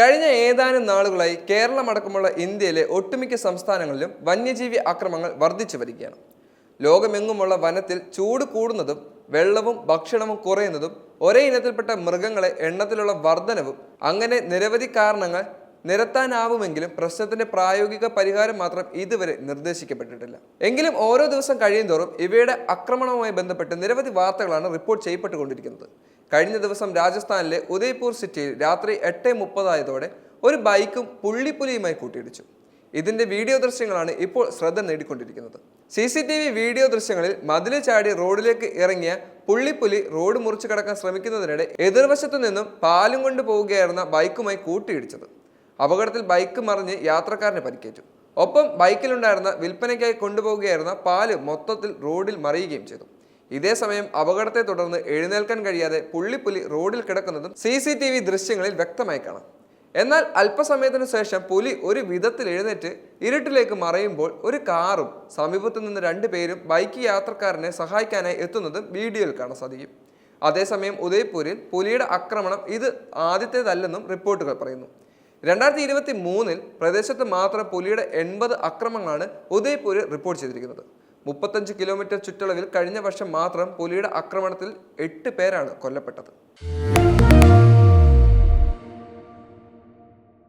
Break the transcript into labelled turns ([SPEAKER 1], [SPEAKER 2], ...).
[SPEAKER 1] കഴിഞ്ഞ ഏതാനും നാളുകളായി കേരളമടക്കമുള്ള ഇന്ത്യയിലെ ഒട്ടുമിക്ക സംസ്ഥാനങ്ങളിലും വന്യജീവി ആക്രമങ്ങൾ വർദ്ധിച്ചു വരികയാണ്. ലോകമെങ്ങുമുള്ള വനത്തിൽ ചൂട് കൂടുന്നതും വെള്ളവും ഭക്ഷണവും കുറയുന്നതും ഒരേ ഇനത്തിൽപ്പെട്ട മൃഗങ്ങളെ എണ്ണത്തിലുള്ള വർധനവും അങ്ങനെ നിരവധി കാരണങ്ങൾ നിരത്താനാവുമെങ്കിലും പ്രശ്നത്തിന്റെ പ്രായോഗിക പരിഹാരം മാത്രം ഇതുവരെ നിർദ്ദേശിക്കപ്പെട്ടിട്ടില്ല. എങ്കിലും ഓരോ ദിവസം കഴിയുന്തോറും ഇവയുടെ ആക്രമണവുമായി ബന്ധപ്പെട്ട് നിരവധി വാർത്തകളാണ് റിപ്പോർട്ട് ചെയ്യപ്പെട്ടുകൊണ്ടിരിക്കുന്നത്. കഴിഞ്ഞ ദിവസം രാജസ്ഥാനിലെ ഉദയ്പൂർ സിറ്റിയിൽ രാത്രി എട്ട് മുപ്പതായതോടെ ഒരു ബൈക്കും പുള്ളിപ്പുലിയുമായി കൂട്ടിയിടിച്ചു. ഇതിന്റെ വീഡിയോ ദൃശ്യങ്ങളാണ് ഇപ്പോൾ ശ്രദ്ധ നേടിക്കൊണ്ടിരിക്കുന്നത്. C C T V video ദൃശ്യങ്ങളിൽ മതിൽ ചാടി റോഡിലേക്ക് ഇറങ്ങിയ പുള്ളിപ്പുലി റോഡ് മുറിച്ചു കടക്കാൻ ശ്രമിക്കുന്നതിനിടെ എതിർവശത്തു നിന്നും പാലും കൊണ്ട് പോവുകയായിരുന്ന ബൈക്കുമായി കൂട്ടിയിടിച്ചത്. അപകടത്തിൽ ബൈക്ക് മറിഞ്ഞ് യാത്രക്കാരന് പരിക്കേറ്റു. ഒപ്പം ബൈക്കിലുണ്ടായിരുന്ന വിൽപ്പനയ്ക്കായി കൊണ്ടുപോവുകയായിരുന്ന പാൽ മൊത്തത്തിൽ റോഡിൽ മറിയുകയും ചെയ്തു. ഇതേസമയം അപകടത്തെ തുടർന്ന് എഴുന്നേൽക്കാൻ കഴിയാതെ പുള്ളിപ്പുലി റോഡിൽ കിടക്കുന്നതും സി സി ടി വി ദൃശ്യങ്ങളിൽ വ്യക്തമായി കാണാം. എന്നാൽ അല്പസമയത്തിനു ശേഷം പുലി ഒരു വിധത്തിൽ എഴുന്നേറ്റ് ഇരുട്ടിലേക്ക് മറയുമ്പോൾ ഒരു കാറും സമീപത്തു നിന്ന് രണ്ടുപേരും ബൈക്ക് യാത്രക്കാരനെ സഹായിക്കാനായി എത്തുന്നതും വീഡിയോയിൽ കാണാൻ സാധിക്കും. അതേസമയം ഉദയ്പൂരിൽ പുലിയുടെ ആക്രമണം ഇത് ആദ്യത്തേതല്ലെന്നും റിപ്പോർട്ടുകൾ പറയുന്നു. രണ്ടായിരത്തി ഇരുപത്തി മൂന്നിൽ പ്രദേശത്ത് മാത്രം പുലിയുടെ എൺപത് അക്രമങ്ങളാണ് ഉദയ്പൂരിൽ റിപ്പോർട്ട് ചെയ്തിരിക്കുന്നത്. മുപ്പത്തഞ്ച് കിലോമീറ്റർ ചുറ്റളവിൽ കഴിഞ്ഞ വർഷം മാത്രം പുലിയുടെ ആക്രമണത്തിൽ എട്ട് പേരാണ് കൊല്ലപ്പെട്ടത്.